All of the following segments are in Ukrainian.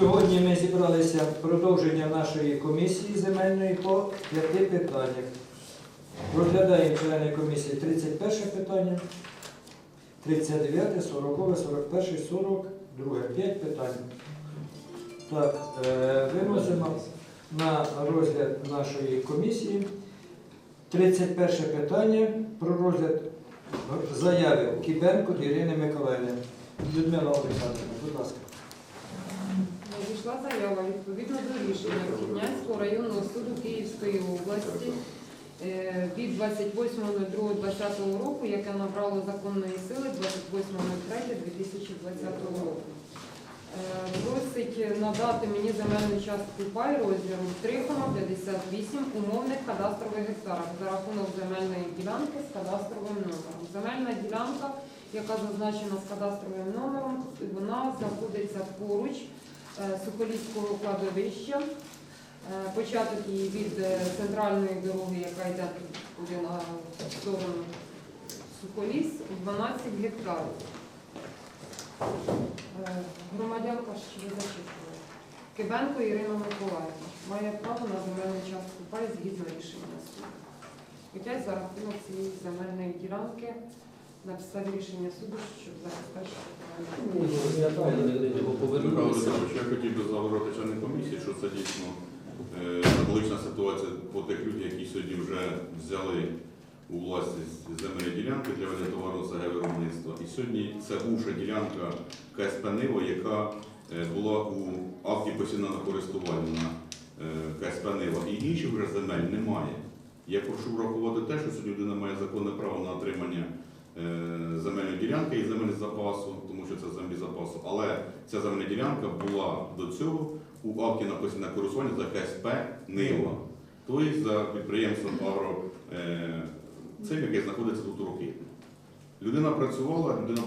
Сьогодні ми зібралися продовження нашої комісії земельної по п'яти питаннях. Розглядаємо члени комісії 31 питання, 39, 40, 41, 42, 5 питань. Так, е, виносимо на розгляд нашої комісії 31 питання про розгляд заяви Кібенко Ірини Миколаївни. Людмила Олександрівна, будь ласка. Надійшла заява відповідно до рішення Рокітнянського районного суду Київської області е, від 28.02.2020 року, яке набрало законної сили 28.03.2020 року. Е, Просить надати мені земельну частку пай розміру 3,58 умовних кадастрових гектарах за рахунок земельної ділянки з кадастровим номером. Земельна ділянка, яка зазначена з кадастровим номером, вона знаходиться поруч Соколівського кладовища. Е, Початок її від е, центральної дороги, яка йде туди на сторону Соколіс, 12 гектарів. Е, Громадянка ви зачислили? Кибенко Ірина Миколаївна має право на земельну частку пай згідно рішення суду. Хоча за рахунок цієї земельної ділянки на рішення суду, щоб Михайло повернулися. Олександрович, я хотів би заговорити члени комісії, що це дійсно е, аналогічна ситуація по тих людях, які сьогодні вже взяли у власність земельні ділянки для ведення товарного СГ виробництва. І сьогодні це бувша ділянка КСП Нива, яка е, була у акті постійного користування на е, КСП Нива. І інших вже земель немає. Я прошу врахувати те, що сьогодні людина має законне право на отримання е, земельної ділянки і земельного запасу, тому що це землі запасу. Але ця земельна ділянка була до цього у акті на постійне користування за КСП Нива, тобто за підприємством Агро е, цим, яке знаходиться тут у роки. Людина працювала, людина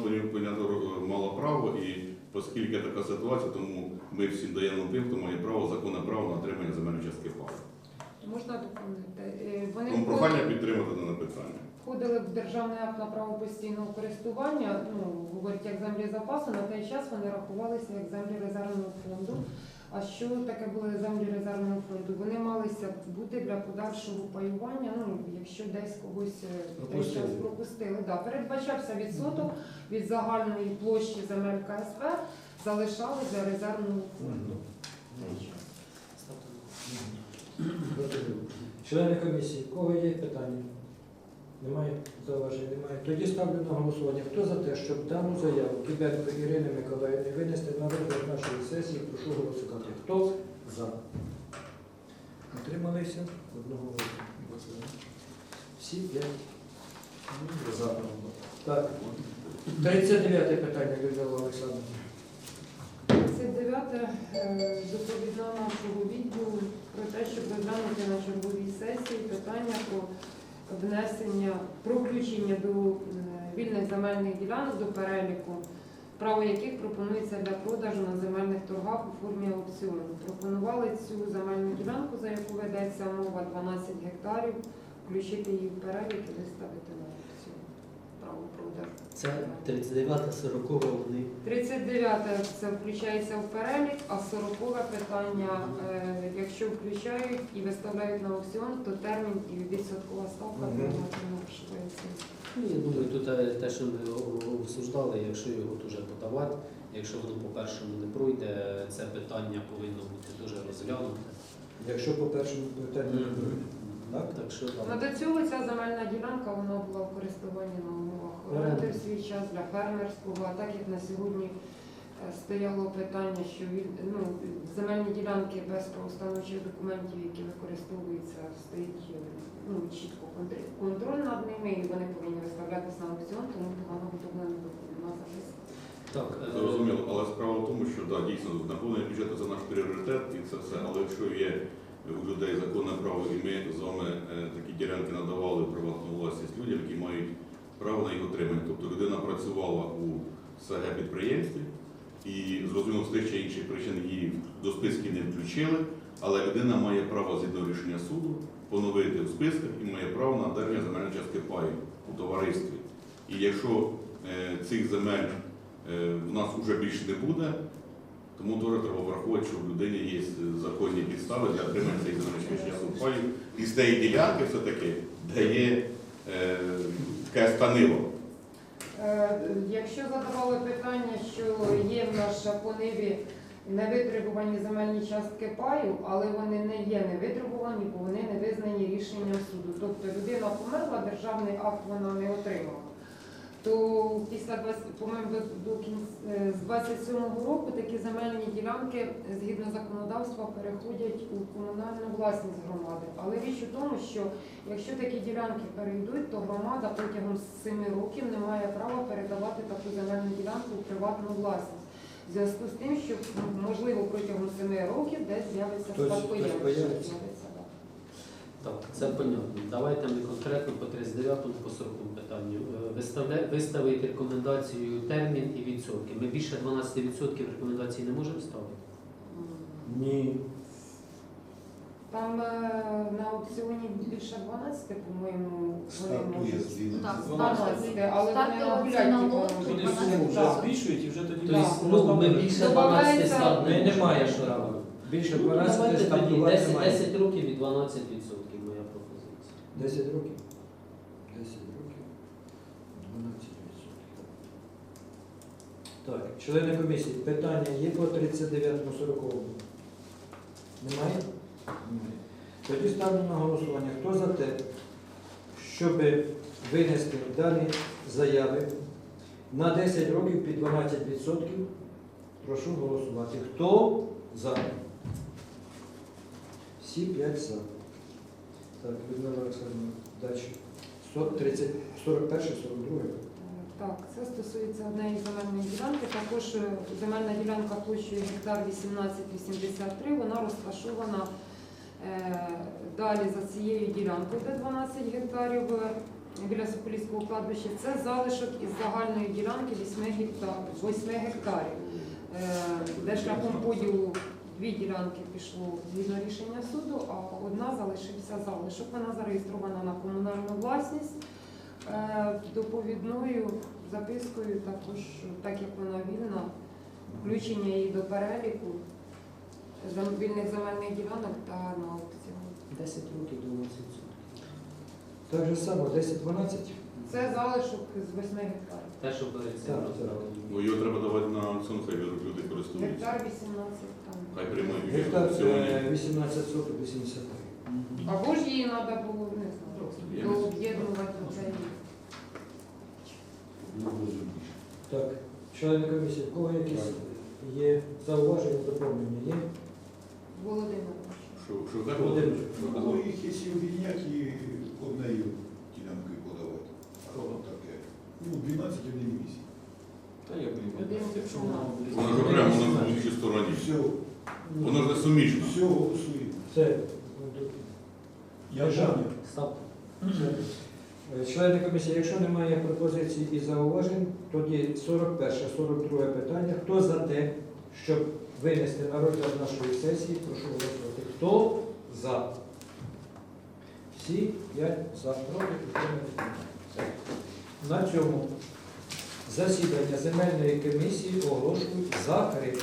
мала право, і оскільки така ситуація, тому ми всім даємо тим, хто має право, законне право на отримання земельної частки паю. Можна доповнити? Е, Вони Тому прохання підтримати дане питання. Входили в державний акт на право постійного користування, ну, говорять, як землі запасу, на той час вони рахувалися як землі резервного фонду. А що таке були землі резервного фонду? Вони малися бути для подальшого паювання, ну, якщо десь когось е, час Пропустили. пропустили. Да, передбачався відсоток від загальної площі земель КСП, залишали для резервного фонду. Члени комісії, у кого є питання? Немає зауважень, немає. Тоді ставлю на голосування. Хто за те, щоб дану заяву Кібенко Ірини Миколаївни винести на розгляд нашої сесії, прошу голосувати. Хто за? Утрималися? Одного голосу. Всі п'ять. За. Так. 39 питання, Людмила Олександровна. 39 е, доповідна нашого відділу про те, щоб розглянути на черговій сесії питання про внесення, про включення до е, вільних земельних ділянок до переліку, право яких пропонується для продажу на земельних торгах у формі аукціону. Пропонували цю земельну ділянку, за яку ведеться мова 12 гектарів, включити її в перелік і виставити на аукціон. Це 39 40 вони. 39 це включається в перелік, а 40 питання, е, якщо включають і виставляють на аукціон, то термін і відсоткова ставка Мгм. прийматиме швидше. Ну, я думаю, тут е, те, що ми о- обсуждали, якщо його дуже подавати, якщо воно по першому не пройде, це питання повинно бути дуже розглянуте. Якщо по першому питанню не буде. Так? Так що Ну, там до цього ця земельна ділянка вона була в користуванні на умовах оренди в свій час для фермерського, а так як на сьогодні е, стояло питання, що він, ну, земельні ділянки без правостановчих документів, які використовуються, стоїть е, ну, чітко контроль над ними, і вони повинні виставлятися на аукціон, тому погано готовлена на запис. так. е, Зрозуміло, але справа в тому, що да, дійсно наповнення бюджету це наш пріоритет і це все. Але якщо є у людей законне право, і ми з вами е, такі ділянки надавали приватну власність людям, які мають право на їх отримання. Тобто людина працювала у СГ підприємстві і зрозуміло з тих чи інших причин її до списків не включили, але людина має право згідно рішення суду поновити в списках і має право на отримання земельної частки паю у товаристві. І якщо е, цих земель е, в нас вже більше не буде, Тому теж треба враховувати, що в людини є законні підстави для отримання цієї часу паю. І з тієї ділянки все-таки дає е, таке станило. Е, Якщо задавали питання, що є в нас по ниві невитребувані земельні частки паю, але вони не є невитребувані, бо вони не визнані рішенням суду. Тобто людина померла, державний акт вона не отримала. То після 20, по-моєму, до, кінця з 27-го року такі земельні ділянки згідно законодавства переходять у комунальну власність громади. Але річ у тому, що Якщо такі ділянки перейдуть, то громада протягом 7 років не має права передавати таку земельну ділянку у приватну власність. В зв'язку з тим, що можливо протягом 7 років десь з'явиться спадкоємець. хтось появиться. З'явиться, да. Так, це понятно. Давайте ми конкретно по 39-му, по 40 питанню. Е, Виставити рекомендацію термін і відсотки. Ми більше 12% рекомендацій не можемо ставити? Ні. Там е, на аукціоні більше 12, по-моєму, вони Стартує можуть. з 12. 12, але вони Стартова ціна можуть. Вони суму вже збільшують і вже тоді Тобто, ну, ми більше 12 Добавляється- ставимо. Ми не маємо права. Більше Ну, 12 давайте тоді стартувати 10, немає. 10 років і 12% моя пропозиція. 10 років. 10 років. 12 Так, члени комісії, питання є по 39-му 40 Немає? Немає. Тоді ставлю на голосування. Хто за те, щоб винести дані заяви на 10 років під 12%? Прошу голосувати. Хто за? Всі 5 за. Так, Людмила Олександровна. 130, 41, 42. Так, це стосується однієї земельної ділянки. Також е, земельна ділянка площею гектар 1883, вона розташована е, далі за цією ділянкою, де 12 гектарів е, біля Соколівського кладбища. Це залишок із загальної ділянки 8 гектарів. 8 гектарів е, де шляхом поділу дві ділянки пішло згідно рішення суду, а одна залишився залишок. Вона зареєстрована на комунальну власність. Е, Доповідною запискою також, так як вона вільна, включення її до переліку зем- вільних земельних ділянок та на аукціон. 10 років 12%. Так же само, 10-12. Це залишок з 8 гектарів. Те, що цим Так. Ну, його треба давати на аукціон, хай люди користуються. Гектар 18 там. Хай приймають участь в Гектар аукціоні. е, 18 соток 83. Або ж її треба було не знаю, дооб'єднувати цей. Так, члени комісії, в кого якісь є зауваження, доповнення? Є? Володимир. Що, що так? Володимир. Ну, їх якщо об'єднати і однею 21 місяць. Та як не якщо воно Воно ж прямо на будь-якій стороні. Всього. Воно ж не суміжно. Всього голосуємо. Все. Я жаль. Ставте. Е, члени комісії, якщо немає пропозицій і зауважень, тоді 41, 42 питання. Хто за те, щоб винести на розгляд нашої сесії, прошу голосувати. Хто за? Всі Я за проти. підтримати. На цьому засідання земельної комісії оголошую закритим.